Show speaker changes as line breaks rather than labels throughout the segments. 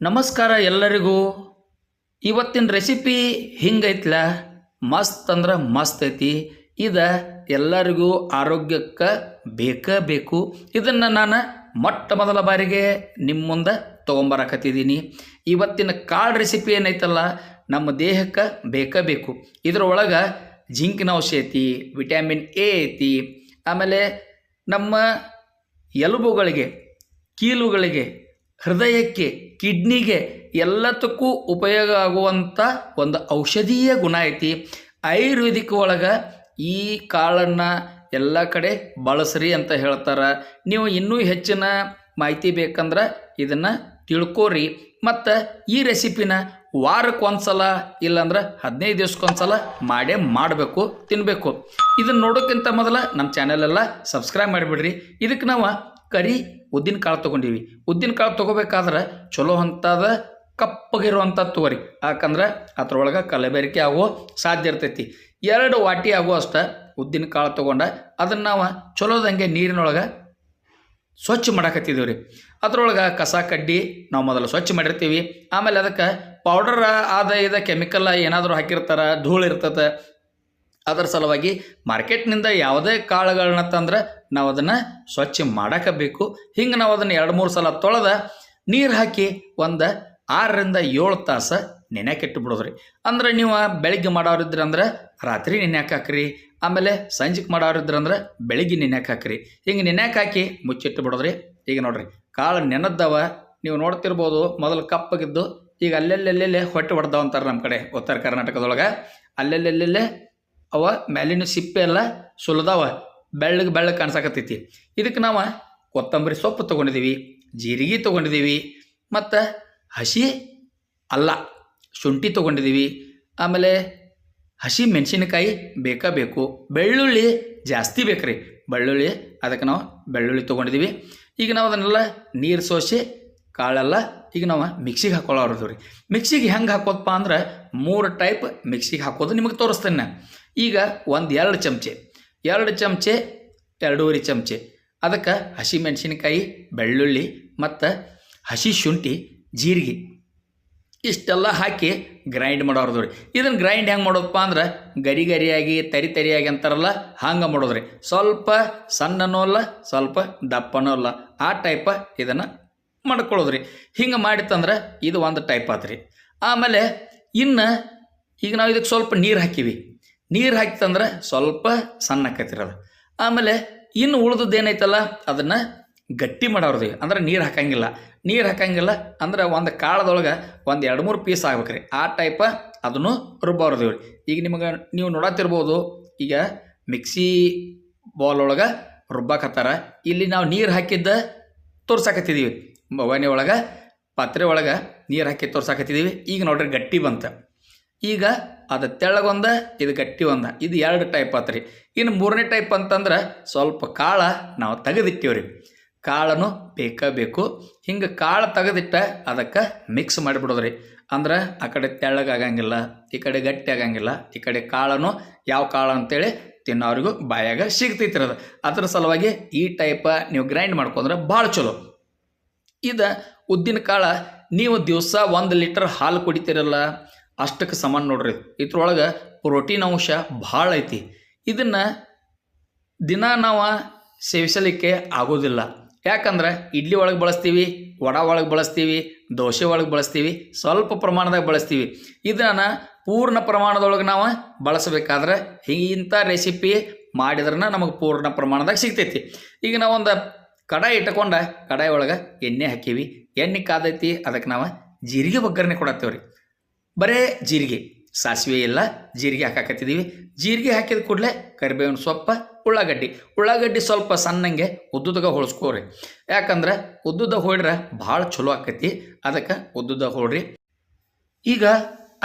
ನಮಸ್ಕಾರ ಎಲ್ಲರಿಗೂ. ಇವತ್ತಿನ ರೆಸಿಪಿ ಹಿಂಗೈತ್ಲ. ಮಸ್ತ್ ಅಂದ್ರೆ ಮಸ್ತ್ ಐತಿ. ಇದು ಎಲ್ಲರಿಗೂ ಆರೋಗ್ಯಕ್ಕೆ ಬೇಕೇ ಬೇಕು. ಇದನ್ನು ನಾನು ಮೊಟ್ಟ ಮೊದಲ ಬಾರಿಗೆ ನಿಮ್ಮ ಮುಂದೆ ತೊಗೊಂಬರಕತ್ತಿದ್ದೀನಿ ಇವತ್ತಿನ ಕಾಳು ರೆಸಿಪಿ ಏನೈತಲ್ಲ, ನಮ್ಮ ದೇಹಕ್ಕೆ ಬೇಕೇ ಬೇಕು. ಇದರೊಳಗೆ ಜಿಂಕಿನ ಅಂಶ ಐತಿ ವಿಟ್ಯಾಮಿನ್ ಎ ಐತಿ. ಆಮೇಲೆ ನಮ್ಮ ಎಲುಬುಗಳಿಗೆ, ಕೀಲುಗಳಿಗೆ ಹೃದಯಕ್ಕೆ, ಕಿಡ್ನಿಗೆ ಎಲ್ಲದಕ್ಕೂ ಉಪಯೋಗ ಆಗುವಂಥ ಒಂದು ಔಷಧೀಯ ಗುಣ ಐತಿ. ಆಯುರ್ವೇದಿಕ್ ಒಳಗೆ ಈ ಕಾಳನ್ನು ಎಲ್ಲ ಕಡೆ ಬಳಸ್ರಿ ಅಂತ ಹೇಳ್ತಾರೆ. ನೀವು ಇನ್ನೂ ಹೆಚ್ಚಿನ ಮಾಹಿತಿ ಬೇಕಂದ್ರೆ ಇದನ್ನು ತಿಳ್ಕೋರಿ. ಮತ್ತು ಈ ರೆಸಿಪಿನ ವಾರಕ್ಕೆ ಒಂದ್ಸಲ ಇಲ್ಲಾಂದ್ರೆ ಹದಿನೈದು ದಿವ್ಸಕ್ಕೊಂದ್ಸಲ ಮಾಡೇ ಮಾಡಬೇಕು ತಿನ್ನಬೇಕು ಇದನ್ನು ನೋಡೋಕ್ಕಿಂತ ಮೊದಲು ನಮ್ಮ ಚಾನಲೆಲ್ಲ ಸಬ್ಸ್ಕ್ರೈಬ್ ಮಾಡಿಬಿಡ್ರಿ. ಇದಕ್ಕೆ ನಾವು ಕರಿ ಉದ್ದಿನ ಕಾಳು ತೊಗೊಂಡೀವಿ. ಉದ್ದಿನ ಕಾಳು ತೊಗೋಬೇಕಾದ್ರೆ ಚಲೋ ಅಂಥದ ಕಪ್ಪಗಿರುವಂಥ ತೊಗರಿ ಯಾಕಂದ್ರೆ ಅದ್ರೊಳಗೆ ಕಲಬೆರಿಕೆ ಆಗೋ ಸಾಧ್ಯ ಇರ್ತೈತಿ. ಎರಡು ವಾಟಿ ಆಗೋ ಅಷ್ಟ ಉದ್ದಿನ ಕಾಳು ತೊಗೊಂಡ ಅದನ್ನು ನಾವು ಚಲೋದಂಗೆ ನೀರಿನೊಳಗೆ ಸ್ವಚ್ಛ ಮಾಡಾಕತ್ತಿದ್ದೀವಿ ರೀ ಅದ್ರೊಳಗೆ ಕಸ ಕಡ್ಡಿ ನಾವು ಮೊದಲು ಸ್ವಚ್ಛ ಮಾಡಿರ್ತೀವಿ. ಆಮೇಲೆ ಅದಕ್ಕೆ ಪೌಡರ್ ಆದ ಇದ ಕೆಮಿಕಲ್ ಏನಾದರೂ ಹಾಕಿರ್ತಾರೆ, ಧೂಳು ಇರ್ತದೆ. ಅದರ ಸಲುವಾಗಿ ಮಾರ್ಕೆಟ್ನಿಂದ ಯಾವುದೇ ಕಾಳುಗಳನ್ನ ತಂದ್ರೆ ನಾವು ಅದನ್ನು ಸ್ವಚ್ಛ ಮಾಡಾಕಬೇಕು. ಹಿಂಗೆ ನಾವು ಅದನ್ನು ಎರಡು ಮೂರು ಸಲ ತೊಳೆದ ನೀರು ಹಾಕಿ ಒಂದು ಆರರಿಂದ ಏಳು ತಾಸು ನೆನೆಕಿಟ್ಟು ಬಿಡೋದ್ರಿ ಅಂದ್ರೆ ನೀವು ಬೆಳಿಗ್ಗೆ ಮಾಡೋರಿದ್ರೆ ಅಂದ್ರೆ ರಾತ್ರಿ ನೆನೆಕಾಕ್ರಿ ಆಮೇಲೆ ಸಂಜೆಗೆ ಮಾಡೋರಿದ್ರೆ ಅಂದ್ರೆ ಬೆಳಿಗ್ಗೆ ನೆನೆಕಾಕ್ರಿ ಹಾಕ್ರಿ. ಹಿಂಗೆ ನೆನ್ಯಾಕ ಹಾಕಿ ಮುಚ್ಚಿಟ್ಟು ಬಿಡೋದ್ರಿ ಈಗ ನೋಡ್ರಿ, ಕಾಳು ನೆನದ್ದವ, ನೀವು ನೋಡ್ತಿರ್ಬೋದು, ಮೊದಲು ಕಪ್ಪಗಿದ್ದು, ಈಗ ಅಲ್ಲೆಲ್ಲೆಲ್ಲೆಲ್ಲೇ ಹೊಟ್ಟೆ ಹೊಡೆದವ ಅಂತಾರೆ ನಮ್ಮ ಕಡೆ, ಉತ್ತರ ಕರ್ನಾಟಕದೊಳಗೆ. ಅಲ್ಲೆಲ್ಲೆಲ್ಲೆಲ್ಲೇ ಅವ ಮೇಲಿನ ಸಿಪ್ಪೆ ಎಲ್ಲ ಸುಲಿದಾವ. ಬೆಳ್ಳಗೆ ಬೆಳ್ಳಗೆ ಕಾಣಿಸಕತ್ತೈತಿ. ಇದಕ್ಕೆ ನಾವು ಕೊತ್ತಂಬರಿ ಸೊಪ್ಪು ತೊಗೊಂಡಿದ್ದೀವಿ ಜೀರಿಗೆ ತೊಗೊಂಡಿದ್ದೀವಿ ಮತ್ತು ಹಸಿ ಅಲ್ಲ ಶುಂಠಿ ತೊಗೊಂಡಿದ್ದೀವಿ ಆಮೇಲೆ ಹಸಿ ಮೆಣಸಿನಕಾಯಿ ಬೇಕಾ ಬೇಕು, ಬೆಳ್ಳುಳ್ಳಿ ಜಾಸ್ತಿ ಬೇಕ್ರಿ. ಬೆಳ್ಳುಳ್ಳಿ ಅದಕ್ಕೆ ನಾವು ಬೆಳ್ಳುಳ್ಳಿ ತೊಗೊಂಡಿದ್ದೀವಿ ಈಗ ನಾವು ಅದನ್ನೆಲ್ಲ ನೀರು ಸೋಸಿ ಕಾಳೆಲ್ಲ ಈಗ ನಾವು ಮಿಕ್ಸಿಗೆ ಹಾಕೊಳ್ಳೋರ್ದು ರೀ ಮಿಕ್ಸಿಗೆ ಹೆಂಗೆ ಹಾಕೋದಪ್ಪ ಅಂದ್ರೆ ಮೂರು ಟೈಪ್ ಮಿಕ್ಸಿಗೆ ಹಾಕೋದು ನಿಮಗೆ ತೋರಿಸ್ತೇನೆ. ಈಗ ಒಂದು ಎರಡು ಚಮಚೆ ಎರಡು ಚಮಚೆ, ಎರಡೂವರೆ ಚಮಚೆ. ಅದಕ್ಕೆ ಹಸಿ ಮೆಣಸಿನಕಾಯಿ ಬೆಳ್ಳುಳ್ಳಿ ಮತ್ತು ಹಸಿ ಶುಂಠಿ, ಜೀರಿಗೆ. ಇಷ್ಟೆಲ್ಲ ಹಾಕಿ ಗ್ರೈಂಡ್ ಮಾಡೋರ್ದು ರೀ ಇದನ್ನು ಗ್ರೈಂಡ್ ಹೆಂಗೆ ಮಾಡೋದಪ್ಪ ಅಂದ್ರೆ ಗರಿ ಗರಿಯಾಗಿ, ತರಿ ತರಿಯಾಗಿ ಅಂತಾರಲ್ಲ, ಹಂಗೆ ಮಾಡೋದ್ರಿ. ಸ್ವಲ್ಪ ಸಣ್ಣನೂ ಅಲ್ಲ, ಸ್ವಲ್ಪ ದಪ್ಪನೂ ಅಲ್ಲ. ಆ ಟೈಪ ಇದನ್ನು ಮಾಡ್ಕೊಳ್ಳೋದ್ರಿ ಹಿಂಗೆ ಮಾಡಿತ್ತಂದ್ರೆ ಇದು ಒಂದು ಟೈಪ್ ಆತ್ರಿ. ಆಮೇಲೆ ಇನ್ನು ಈಗ ನಾವು ಇದಕ್ಕೆ ಸ್ವಲ್ಪ ನೀರು ಹಾಕಿವಿ. ನೀರು ಹಾಕಿತಂದ್ರೆ ಸ್ವಲ್ಪ ಸಣ್ಣ ಆಕೈತಿರದು ಆಮೇಲೆ ಇನ್ನು ಉಳ್ದದ್ದು ಏನೈತಲ್ಲ ಅದನ್ನು ಗಟ್ಟಿ ಮಾಡೋರ್ದು. ಅಂದ್ರೆ ನೀರು ಹಾಕಂಗಿಲ್ಲ. ನೀರು ಹಾಕಂಗಿಲ್ಲ ಅಂದ್ರೆ ಒಂದು ಕಾಳದೊಳಗೆ ಒಂದು ಎರಡು ಮೂರು ಪೀಸ್ ಆಗ್ಬೇಕ್ರಿ. ಆ ಟೈಪ ಅದನ್ನು ರುಬ್ಬೋರ್ದು ರೀ ಈಗ ನಿಮಗೆ ನೀವು ನೋಡತ್ತಿರ್ಬೋದು ಈಗ ಮಿಕ್ಸಿ ಬಾಲ್ ಒಳಗೆ ರುಬ್ಬಾಕತ್ತಾರ. ಇಲ್ಲಿ ನಾವು ನೀರು ಹಾಕಿದ್ದ ತೋರ್ಸಾಕತ್ತಿದ್ದೀವಿ ಒಣೆ ಒಳಗೆ, ಪಾತ್ರೆ ಒಳಗೆ ನೀರು ಹಾಕಿ ತೋರ್ಸಾಕತ್ತಿದ್ದೀವಿ ಈಗ ನೋಡ್ರಿ ಗಟ್ಟಿ ಬಂತ. ಈಗ ಅದು ತೆಳಗೊಂದ ಇದು ಗಟ್ಟಿ ಒಂದ. ಇದು ಎರಡು ಟೈಪ್ ಆತ್ರಿ ಇನ್ನು ಮೂರನೇ ಟೈಪ್ ಅಂತಂದ್ರೆ ಸ್ವಲ್ಪ ಕಾಳ ನಾವು ತೆಗೆದಿಟ್ಟೇವ್ರಿ. ಕಾಳನು ಬೇಕೇ ಬೇಕು. ಹಿಂಗೆ ಕಾಳು ತೆಗೆದಿಟ್ಟ ಅದಕ್ಕೆ ಮಿಕ್ಸ್ ಮಾಡಿಬಿಡೋದ್ರಿ. ಅಂದ್ರೆ ಆ ಕಡೆ ತೆಳ್ಳಗಾಗಂಗಿಲ್ಲ ಈ ಕಡೆ ಗಟ್ಟಿ ಆಗಂಗಿಲ್ಲ, ಈ ಕಡೆ ಕಾಳನು ಯಾವ ಕಾಳು ಅಂತೇಳಿ ತಿನ್ನೋರಿಗೂ ಬಾಯಾಗ ಸಿಗ್ತೈತಿ ಅದು. ಅದ್ರ ಸಲುವಾಗಿ ಈ ಟೈಪ ನೀವು ಗ್ರೈಂಡ್ ಮಾಡ್ಕೊಂಡ್ರೆ ಭಾಳ ಚಲೋ. ಇದು ಉದ್ದಿನ ಕಾಳ ನೀವು ದಿವಸ ಒಂದು ಲೀಟರ್ ಹಾಲು ಕುಡಿತೀರಲ್ಲ ಅಷ್ಟಕ್ಕೆ ಸಮಾನ ನೋಡ್ರಿ. ಇದ್ರೊಳಗೆ ಪ್ರೋಟೀನ್ ಅಂಶ ಭಾಳ ಐತಿ. ಇದನ್ನು ದಿನ ನಾವು ಸೇವಿಸಲಿಕ್ಕೆ ಆಗೋದಿಲ್ಲ. ಯಾಕಂದ್ರೆ ಇಡ್ಲಿ ಒಳಗೆ ಬಳಸ್ತೀವಿ, ವಡ ಒಳಗೆ ಬಳಸ್ತೀವಿ, ದೋಸೆ ಒಳಗೆ ಬಳಸ್ತೀವಿ, ಸ್ವಲ್ಪ ಪ್ರಮಾಣದಾಗ ಬಳಸ್ತೀವಿ. ಇದನ್ನು ಪೂರ್ಣ ಪ್ರಮಾಣದೊಳಗೆ ನಾವು ಬಳಸಬೇಕಾದ್ರೆ ಇಂಥ ರೆಸಿಪಿ ಮಾಡಿದ್ರನ್ನ ನಮಗೆ ಪೂರ್ಣ ಪ್ರಮಾಣದಾಗ ಸಿಗ್ತೈತಿ. ಈಗ ನಾವೊಂದು ಕಡಾಯಿ ಇಟ್ಕೊಂಡ ಕಡಾಯಿ ಒಳಗೆ ಎಣ್ಣೆ ಹಾಕೀವಿ. ಎಣ್ಣೆ ಕಾದೈತಿ ಅದಕ್ಕೆ ನಾವು ಜೀರಿಗೆ ಒಗ್ಗರಣೆ ಕೊಡತ್ತೇವ್ರಿ. ಬರೇ ಜೀರಿಗೆ. ಸಾಸಿವೆ ಇಲ್ಲ ಜೀರಿಗೆ ಹಾಕಾಕತ್ತಿದ್ದೀವಿ ಜೀರಿಗೆ ಹಾಕಿದ ಕೂಡಲೇ ಕರಿಬೇವಿನ ಸೊಪ್ಪು, ಉಳ್ಳಾಗಡ್ಡಿ. ಉಳ್ಳಾಗಡ್ಡಿ ಸ್ವಲ್ಪ ಸಣ್ಣಂಗೆ ಉದ್ದುದಾಗ ಹೊಳ್ಸ್ಕೋರಿ. ಯಾಕಂದ್ರೆ ಉದ್ದುದ ಹೊಡ್ರೆ ಭಾಳ ಚಲೋ ಆಕತಿ ಅದಕ್ಕೆ ಉದ್ದುದ ಹೊಡ್ರಿ ಈಗ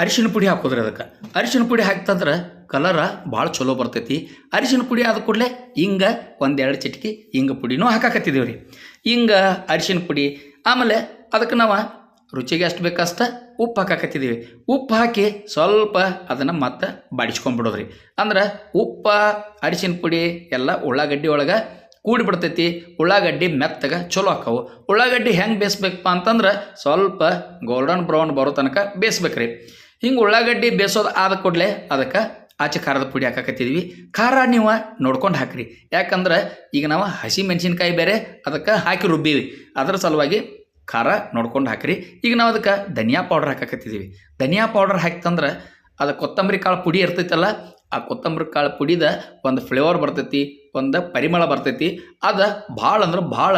ಅರಿಶಿನ ಪುಡಿ ಹಾಕೋದ್ರಿ ಅದಕ್ಕೆ. ಅರಿಶಿನ ಪುಡಿ ಹಾಕ್ತಂದ್ರೆ ಕಲರ ಭಾಳ ಚಲೋ ಬರ್ತೈತಿ. ಅರಿಶಿನ ಪುಡಿ ಆದ ಕೂಡಲೇ ಹಿಂಗೆ ಒಂದೆರಡು ಚಿಟಕಿ ಹಿಂಗೆ ಪುಡಿನೂ ಹಾಕಾಕತ್ತಿದ್ದೀವಿ ರೀ ಹಿಂಗೆ ಅರಿಶಿನ ಪುಡಿ. ಆಮೇಲೆ ಅದಕ್ಕೆ ನಾವು ರುಚಿಗೆ ಎಷ್ಟು ಬೇಕಷ್ಟ ಉಪ್ಪು ಹಾಕಾಕತ್ತಿದ್ದೀವಿ ಉಪ್ಪು ಹಾಕಿ ಸ್ವಲ್ಪ ಅದನ್ನು ಮತ್ತೆ ಬಾಡಿಸ್ಕೊಂಡ್ಬಿಡೋದ್ರಿ ಅಂದ್ರೆ ಉಪ್ಪು, ಅರಿಶಿನ ಪುಡಿ ಎಲ್ಲ ಉಳ್ಳಾಗಡ್ಡಿ ಒಳಗೆ ಕೂಡಿಬಿಡ್ತೈತಿ ಉಳ್ಳಾಗಡ್ಡಿ ಮೆತ್ತಗೆ ಚಲೋ ಹಾಕವು ಉಳ್ಳಾಗಡ್ಡಿ ಹೆಂಗೆ ಬೇಯಿಸ್ಬೇಕಪ್ಪ ಅಂತಂದ್ರೆ ಸ್ವಲ್ಪ ಗೋಲ್ಡನ್ ಬ್ರೌನ್ ಬರೋ ತನಕ ಬೇಯಿಸ್ಬೇಕ್ರಿ. ಹಿಂಗೆ ಉಳ್ಳಾಗಡ್ಡಿ ಬೇಯಿಸೋದು ಆದ ಕೂಡಲೇ ಅದಕ್ಕೆ ಆಚೆ ಖಾರದ ಪುಡಿ ಹಾಕಕತ್ತಿದ್ವಿ. ಖಾರ ನೀವು ನೋಡ್ಕೊಂಡು ಹಾಕ್ರಿ. ಯಾಕಂದ್ರೆ ಈಗ ನಾವು ಹಸಿ ಮೆಣಸಿನ್ಕಾಯಿ ಬೇರೆ ಅದಕ್ಕೆ ಹಾಕಿ ರುಬ್ಬೀವಿ. ಅದರ ಸಲುವಾಗಿ ಖಾರ ನೋಡ್ಕೊಂಡು ಹಾಕ್ರಿ. ಈಗ ನಾವು ಅದಕ್ಕೆ ಧನಿಯಾ ಪೌಡ್ರ್ ಹಾಕಕತ್ತಿದ್ದೀವಿ ಧನಿಯಾ ಪೌಡರ್ ಹಾಕ್ತಂದ್ರೆ ಅದು ಕೊತ್ತಂಬರಿ ಕಾಳು ಪುಡಿ ಇರ್ತೈತಲ್ಲ, ಆ ಕೊತ್ತಂಬರಿ ಕಾಳು ಪುಡಿದ ಒಂದು ಫ್ಲೇವರ್ ಬರ್ತೈತಿ, ಒಂದು ಪರಿಮಳ ಬರ್ತೈತಿ. ಅದು ಭಾಳ ಅಂದ್ರೆ ಭಾಳ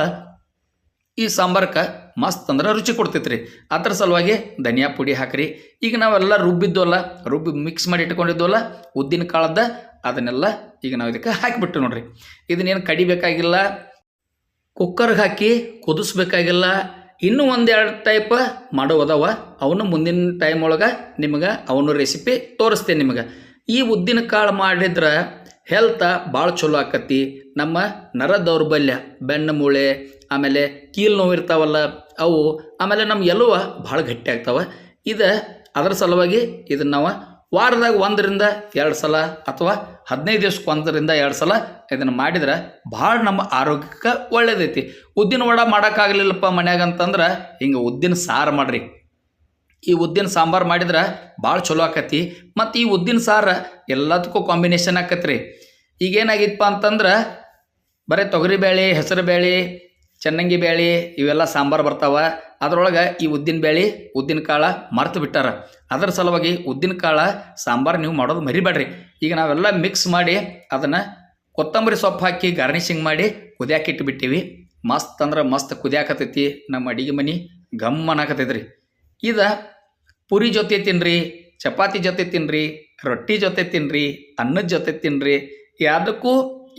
ಈ ಸಾಂಬಾರಕ್ಕೆ ಮಸ್ತ್ ಅಂದ್ರೆ ರುಚಿ ಕೊಡ್ತೈತೆ ರೀ ಅದ್ರ ಸಲುವಾಗಿ ಧನಿಯಾ ಪುಡಿ ಹಾಕ್ರಿ. ಈಗ ನಾವೆಲ್ಲ ರುಬ್ಬಿದ್ವಲ್ಲ ರುಬ್ಬಿ ಮಿಕ್ಸ್ ಮಾಡಿ ಇಟ್ಕೊಂಡಿದ್ವಲ್ಲ ಉದ್ದಿನ ಕಾಳದ್ದ ಅದನ್ನೆಲ್ಲ ಈಗ ನಾವು ಇದಕ್ಕೆ ಹಾಕಿಬಿಟ್ಟು ನೋಡ್ರಿ. ಇದನ್ನೇನು ಕಡಿಬೇಕಾಗಿಲ್ಲ ಕುಕ್ಕರ್ಗೆ ಹಾಕಿ ಕುದಿಸ್ಬೇಕಾಗಿಲ್ಲ ಇನ್ನೂ ಒಂದೆರಡು ಟೈಪ್ ಮಾಡುವುದವ. ಅವನು ಮುಂದಿನ ಟೈಮ್ ಒಳಗೆ ನಿಮಗೆ ಅವನು ರೆಸಿಪಿ ತೋರಿಸ್ತೇನೆ ನಿಮಗೆ. ಈ ಉದ್ದಿನ ಕಾಳು ಮಾಡಿದ್ರೆ ಹೆಲ್ತ್ ಭಾಳ ಚಲೋ ಆಕತಿ ನಮ್ಮ ನರ ದೌರ್ಬಲ್ಯ, ಬೆನ್ನು ಮೂಳೆ, ಆಮೇಲೆ ಕೀಲು ನೋವು ಇರ್ತಾವಲ್ಲ, ಅವು ಆಮೇಲೆ ನಮ್ಮ ಎಲ್ಲವ ಭಾಳ ಗಟ್ಟಿ ಆಗ್ತಾವೆ. ಇದು ಅದರ ಸಲುವಾಗಿ ಇದನ್ನು ನಾವು ವಾರದಾಗ ಒಂದರಿಂದ ಎರಡು ಸಲ ಅಥವಾ ಹದಿನೈದು ದಿವ್ಸಕ್ಕೆ ಒಂದರಿಂದ ಎರಡು ಸಲ ಇದನ್ನು ಮಾಡಿದ್ರೆ ಭಾಳ ನಮ್ಮ ಆರೋಗ್ಯಕ್ಕೆ ಒಳ್ಳೇದೈತಿ. ಉದ್ದಿನ ವಡ ಮಾಡೋಕ್ಕಾಗಲಿಲ್ಲಪ್ಪ ಮನ್ಯಾಗ ಅಂತಂದ್ರೆ ಹಿಂಗೆ ಉದ್ದಿನ ಸಾರು ಮಾಡಿರಿ. ಈ ಉದ್ದಿನ ಸಾಂಬಾರು ಮಾಡಿದ್ರೆ ಭಾಳ ಚಲೋ ಆಕತಿ. ಮತ್ತು ಈ ಉದ್ದಿನ ಸಾರು ಎಲ್ಲದಕ್ಕೂ ಕಾಂಬಿನೇಷನ್ ಆಕತ್ರಿ. ರೀ ಈಗೇನಾಗಿತ್ತಪ್ಪ ಅಂತಂದ್ರೆ ಬರೀ ತೊಗರಿಬೇಳೆ ಹೆಸರು ಬೇಳೆ ಚೆನ್ನಂಗಿ ಬೇಳೆ ಇವೆಲ್ಲ ಸಾಂಬಾರು ಬರ್ತಾವ. ಅದ್ರೊಳಗೆ ಈ ಉದ್ದಿನ ಬೇಳೆ, ಉದ್ದಿನ ಕಾಳು ಮರ್ತು ಬಿಟ್ಟಾರ. ಅದರ ಸಲುವಾಗಿ ಉದ್ದಿನ ಕಾಳು, ಸಾಂಬಾರು ನೀವು ಮಾಡೋದು ಮರಿಬೇಡ್ರಿ. ಈಗ ನಾವೆಲ್ಲ ಮಿಕ್ಸ್ ಮಾಡಿ ಅದನ್ನು ಕೊತ್ತಂಬರಿ ಸೊಪ್ಪು ಹಾಕಿ ಗಾರ್ನಿಶಿಂಗ್ ಮಾಡಿ ಕುದಿಯಾಕೆ ಇಟ್ಬಿಟ್ಟಿವಿ. ಮಸ್ತ್ ಅಂದ್ರೆ ಮಸ್ತ್ ಕುದಿಯಾಕತೈತಿ. ನಮ್ಮ ಅಡಿಗೆ ಮನೆ ಗಮ್ಮನಾಕತೈತ್ರಿ ರೀ ಇದು ಪುರಿ ಜೊತೆ ತಿನ್ನಿರಿ ಚಪಾತಿ ಜೊತೆ ತಿನ್ನಿರಿ ರೊಟ್ಟಿ ಜೊತೆ ತಿನ್ನಿರಿ ಅನ್ನದ ಜೊತೆ ತಿನ್ನಿರಿ ಯಾವುದಕ್ಕೂ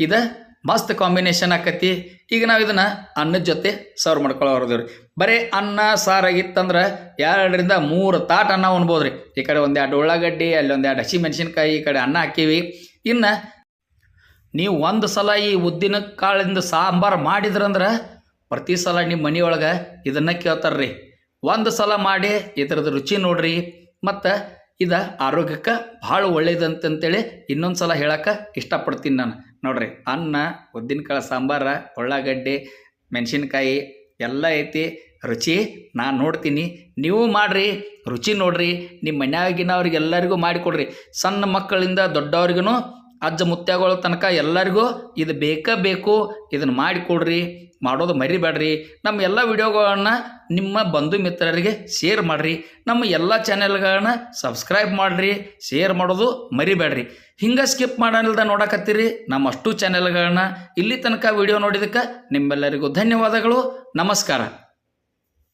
ಇದು ಮಸ್ತ್ ಕಾಂಬಿನೇಷನ್ ಆಕತಿ. ಈಗ ನಾವು ಇದನ್ನು ಅನ್ನದ ಜೊತೆ ಸರ್ವ್ ಮಾಡ್ಕೊಳ್ಳೋರ್ದು ರೀ ಬರೀ ಅನ್ನ ಸಾರಾಗಿತ್ತಂದ್ರೆ ಎರಡರಿಂದ ಮೂರು ತಾಟ್ ಅನ್ನ ಉಣ್ಬೋದು ರೀ ಈ ಕಡೆ ಒಂದೆರಡು ಉಳ್ಳಾಗಡ್ಡಿ, ಅಲ್ಲಿ ಒಂದೆರಡು ಹಸಿ ಮೆಣಸಿನ್ಕಾಯಿ ಈ ಕಡೆ ಅನ್ನ ಹಾಕೀವಿ. ಇನ್ನು ನೀವು ಒಂದು ಸಲ ಈ ಉದ್ದಿನ ಕಾಳಿಂದ ಸಾಂಬಾರು ಮಾಡಿದ್ರಂದ್ರೆ ಪ್ರತಿ ಸಲ ನಿಮ್ಮ ಮನೆಯೊಳಗೆ ಇದನ್ನು ಕೇಳ್ತಾರೆ ರೀ ಒಂದು ಸಲ ಮಾಡಿ ಇದ್ರದ್ದು ರುಚಿ ನೋಡ್ರಿ. ಮತ್ತು ಇದು ಆರೋಗ್ಯಕ್ಕೆ ಭಾಳ ಒಳ್ಳೇದಂತಂತೇಳಿ ಇನ್ನೊಂದು ಸಲ ಹೇಳಕ್ಕೆ ಇಷ್ಟಪಡ್ತೀನಿ ನಾನು. ನೋಡ್ರಿ, ಅನ್ನ, ಉದ್ದಿನಕಾಳು ಸಾಂಬಾರ, ಉಳ್ಳಾಗಡ್ಡೆ, ಮೆಣಸಿನ್ಕಾಯಿ ಎಲ್ಲ ಐತಿ. ರುಚಿ ನಾನು ನೋಡ್ತೀನಿ. ನೀವು ಮಾಡಿರಿ, ರುಚಿ ನೋಡ್ರಿ. ನಿಮ್ಮ ಮನ್ಯಾಗಿನ ಎಲ್ಲರಿಗೂ ಮಾಡಿಕೊಡ್ರಿ ಸಣ್ಣ ಮಕ್ಕಳಿಂದ ದೊಡ್ಡವ್ರಿಗೂ ಅಜ್ಜ ಮುತ್ಯಗಳ ತನಕ ಎಲ್ಲರಿಗೂ ಇದು ಬೇಕೇ ಬೇಕು. ಇದನ್ನು ಮಾಡಿಕೊಡ್ರಿ ಮಾಡೋದು ಮರಿಬೇಡ್ರಿ ನಮ್ಮ ಎಲ್ಲ ವಿಡಿಯೋಗಳನ್ನು ನಿಮ್ಮ ಬಂಧು ಮಿತ್ರರಿಗೆ ಶೇರ್ ಮಾಡಿರಿ. ನಮ್ಮ ಎಲ್ಲ ಚಾನೆಲ್ಗಳನ್ನ ಸಬ್ಸ್ಕ್ರೈಬ್ ಮಾಡಿರಿ. ಶೇರ್ ಮಾಡೋದು ಮರಿಬೇಡ್ರಿ ಹಿಂಗೆ ಸ್ಕಿಪ್ ಮಾಡಲ್ದ ನೋಡಕತ್ತೀರಿ ನಮ್ಮ ಅಷ್ಟು ಚಾನೆಲ್ಗಳನ್ನ ಇಲ್ಲಿ ತನಕ ವಿಡಿಯೋ ನೋಡಿದಕ್ಕೆ ನಿಮ್ಮೆಲ್ಲರಿಗೂ ಧನ್ಯವಾದಗಳು. ನಮಸ್ಕಾರ.